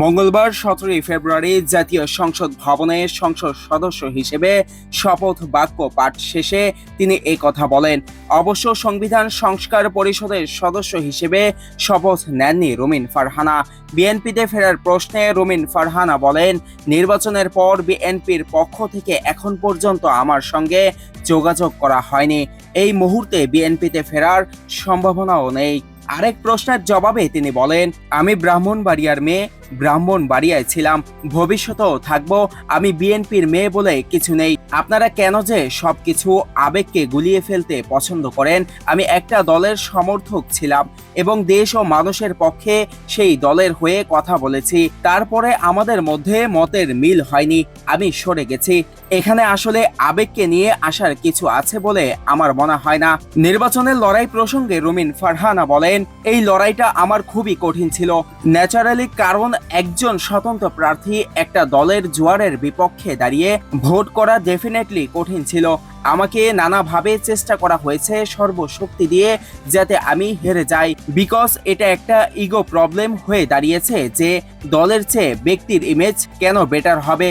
মঙ্গলবার সতেরোই ফেব্রুয়ারি জাতীয় সংসদ ভবনে সংসদ সদস্য হিসেবে শপথ বাক্য পাঠ শেষে তিনি এই কথা বলেন। অবশ্য সংবিধান সংস্কার পরিষদের সদস্য হিসেবে শপথ নেননি রুমিন ফারহানা। বিএনপিতে ফেরার প্রশ্নে রুমিন ফারহানা বলেন, নির্বাচনের পর বিএনপির পক্ষ থেকে এখন পর্যন্ত আমার সঙ্গে যোগাযোগ করা হয়নি। এই মুহূর্তে বিএনপিতে ফেরার সম্ভাবনাও নেই। আরেক প্রশ্নের জবাবে তিনি বলেন, আমি ব্রাহ্মণবাড়িয়ার মেয়ে, ব্রাহ্মণবাড়িয়ায় ছিলাম। ভবিষ্যতেও থাকব। আমি বিএনপির মেয়ে বলে কিছু নেই। আপনারা কেন যে সবকিছু আবেগকে গুলিয়ে ফেলতে পছন্দ করেন? আমি একটা দলের সমর্থক ছিলাম এবং দেশ ও মানুষের পক্ষে সেই দলের হয়ে কথা বলেছি। তারপরে আমাদের মধ্যে মতের মিল হয়নি। আমি সরে গেছি। এখানে আসলে আবেগকে নিয়ে আসার কিছু আছে বলে আমার মনে হয় না। নির্বাচনের লড়াই প্রসঙ্গে রুমিন ফারহানা বলেন, এই লড়াইটা আমার খুবই কঠিন ছিল। ন্যাচারালি কারণ একজন স্বতন্ত্র প্রার্থী একটা দলের জোয়ারের বিপক্ষে দাঁড়িয়ে ভোট করা ডেফিনেটলি কঠিন ছিল। আমাকে নানাভাবে চেষ্টা করা হয়েছে সর্বশক্তি দিয়ে যাতে আমি হেরে যাই। বিকজ এটা একটা ইগো প্রবলেম হয়ে দাঁড়িয়েছে যে দলের চেয়ে ব্যক্তির ইমেজ কেন বেটার হবে?